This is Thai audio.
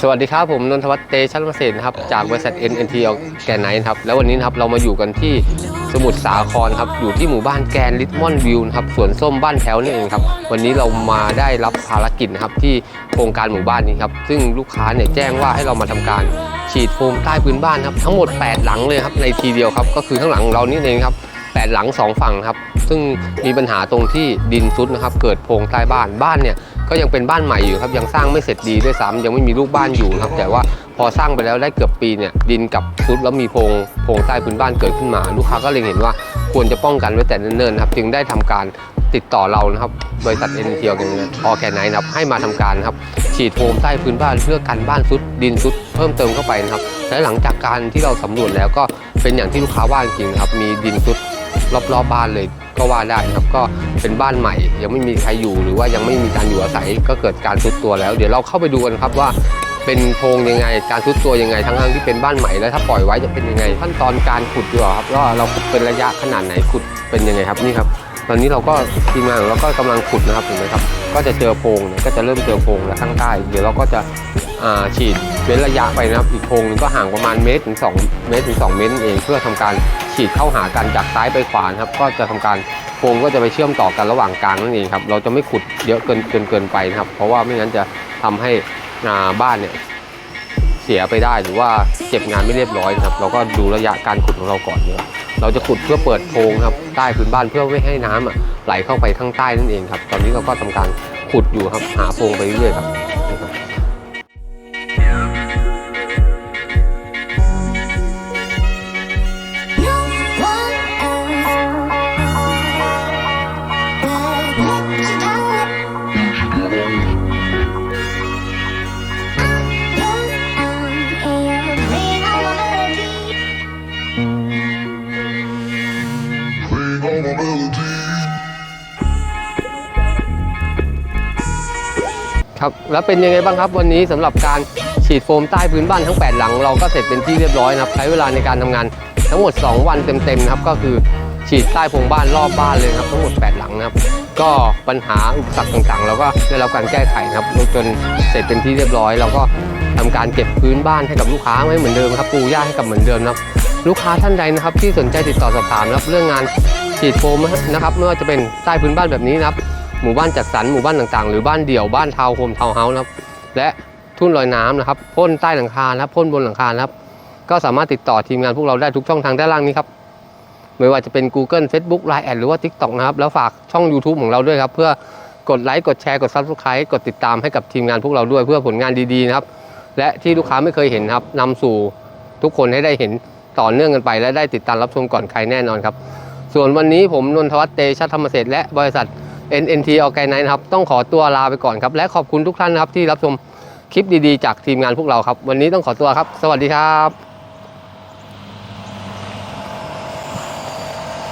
สวัสดีครับผมนนทวัฒน์เตชันเกษตรนะครับจากบริษัท NNT แกนไนท์ครับแล้ววันนี้นะครับเรามาอยู่กันที่สมุทรสาครครับอยู่ที่หมู่บ้านแกนลิทมอนวิวครับสวนส้มบ้านแถวนี่เองครับวันนี้เรามาได้รับภารกิจนะครับที่โครงการหมู่บ้านนี้ครับซึ่งลูกค้าเนี่ยแจ้งว่าให้เรามาทำการฉีดโฟมใต้พื้นบ้านครับทั้งหมด 8 หลังเลยครับในทีเดียวครับก็คือข้างหลังของเรานี่เองครับแปดหลังสองฝั่งครับ ซึ่งมีปัญหาตรงที่ดินซุดนะครับ เกิดโพรงใต้บ้านบ้านเนี่ยก็ยังเป็นบ้านใหม่อยู่ครับยังสร้างไม่เสร็จดีด้วยซ้ำยังไม่มีลูกบ้านอยู่ครับ แต่ว่าพอสร้างไปแล้วได้เกือบปีเนี่ยดินกับซุดแล้วมีโพรงโพรงใต้พื้นบ้านเกิดขึ้นมา ลูกค้าก็เลยเห็นว่าควรจะป้องกันไว้แต่เนิ่นๆครับจึงได้ทำการติดต่อเรานะครับบริษัทเอ็นเทียกันออแกนไนนะครับให้มาทำการครับฉีดโฟมใต้พื้นบ้านเพื่อกันบ้านซุดดินซุดเพิ่มเติมเข้าไปนะครับและหลังจากการที่เราสำรวจแล้วก็เป็นอย่างที่ลูกค้าว่าจริงครับมีดินซุดรอบๆบบ้านเลย ก็ว่าได้ครับก็เป็นบ้านใหม่ ยังไม่มีใครอยู่หรือว่ายังไม่มีการอยู่อาศัยก็เกิดการซุดตัวแล้ว เดี๋ยวเราเข้าไปดูกันครับว่าเป็นโพรงยังไง การซุดตัวยังไงทั้งๆที่เป็นบ้านใหม่แล้วถ้าปล่อยไว้จะเป็นยังไงขั้นตอนการขุดดีกว่าครับว่าเราขุดเป็นระยะขนาดไหนขุดเป็นยังไงครับนี่ครับ ตอนนี้เราก็ทีมงานเราก็กำลังขุดนะครับเห็นไหมครับ ก็จะเจอโพรงก็จะเริ่มเจอโพรงแล้วข้างใต้เดี๋ยวเราก็จะฉีดเว้นระยะไปนะครับ อีกโพรงหนึงก็ห่างประมาณเมตรถึง2เมตรถึง2เมตรเองเพื่อทำการฉีดเข้าหากันจากซ้ายไปขวานครับ ก็จะทำการโพรงก็จะไปเชื่อมต่อกันระหว่างกลางนั่นเองครับ เราจะไม่ขุดเยอะเกินเกินเกินไปนะครับ เพราะว่าไม่งั้นจะทำให้บ้านเนี่ยเสียไปได้หรือว่าเก็บงานไม่เรียบร้อยนะครับ เราก็ดูระยะการขุดของเราก่อนนะครับ เราจะขุดเพื่อเปิดโพรงครับใต้พื้นบ้านเพื่อไม่ให้น้ำอะไหลเข้าไปข้างใต้นั่นเองครับ ตอนนี้เราก็ทำการขุดอยู่ครับหาโพรงไปเรื่อยๆครับ ครับแล้วเป็นยังไงบ้างครับวันนี้สำหรับการฉีดโฟมใต้พื้นบ้านทั้ง 8 หลัง เราก็เสร็จเป็นที่เรียบร้อยนะครับ ใช้เวลาในการทำงานทั้งหมด 2 วันเต็มๆนะครับก็คือฉีดใต้พงบ้านรอบบ้านเลยครับทั้งหมด 8 หลังนะครับ ก็ปัญหาอุปสรรคต่างๆ เราก็ได้รับการแก้ไขนะครับจนเสร็จเป็นที่เรียบร้อย เราก็ทำการเก็บพื้นบ้านให้กับลูกค้าไว้เหมือนเดิมครับปูหญ้าให้กับเหมือนเดิมนะครับลูกค้าท่านใดนะครับที่สนใจติดต่อสอบถามนะครับเรื่องงานฉีดโฟมนะครับไม่ว่าจะเป็นใต้พื้นบ้านแบบนี้นะครับ หมู่บ้านจัดสรรหมู่บ้านต่างๆ หรือบ้านเดี่ยวบ้านทาวน์โฮมทาวน์เฮาส์นะครับและทุ่นลอยน้ำนะครับพ่นใต้หลังคานะครับพ่นบนหลังคานะครับ ก็สามารถติดต่อทีมงานพวกเราได้ทุกช่องทางด้านล่างนี้ครับไม่ว่าจะเป็น Google Facebook Line แอดหรือว่า TikTok นะครับ แล้วฝากช่อง YouTube ของเราด้วยครับ เพื่อกดไลค์กดแชร์กด Subscribe กดติดตามให้กับทีมงานพวกเราด้วยเพื่อผลงานดีๆนะครับ และที่ลูกค้าไม่เคยเห็นครับนำสู่ทุกคนให้ได้เห็นต่อเนื่องกันไป และได้ติดตามรับชมก่อนใครแน่นอนครับ ส่วนวันนี้ผมนนทวัฒน์เตชะธรรมเศษและบริษัท NNT o r g a n i z e นะครับ ต้องขอตัวลาไปก่อนครับ และขอบคุณทุกท่านนะครับที่รับชมคลิปดีๆ จากทีมงานพวกเราครับ วันนี้ต้องขอตัวครับ สวัสดีครับ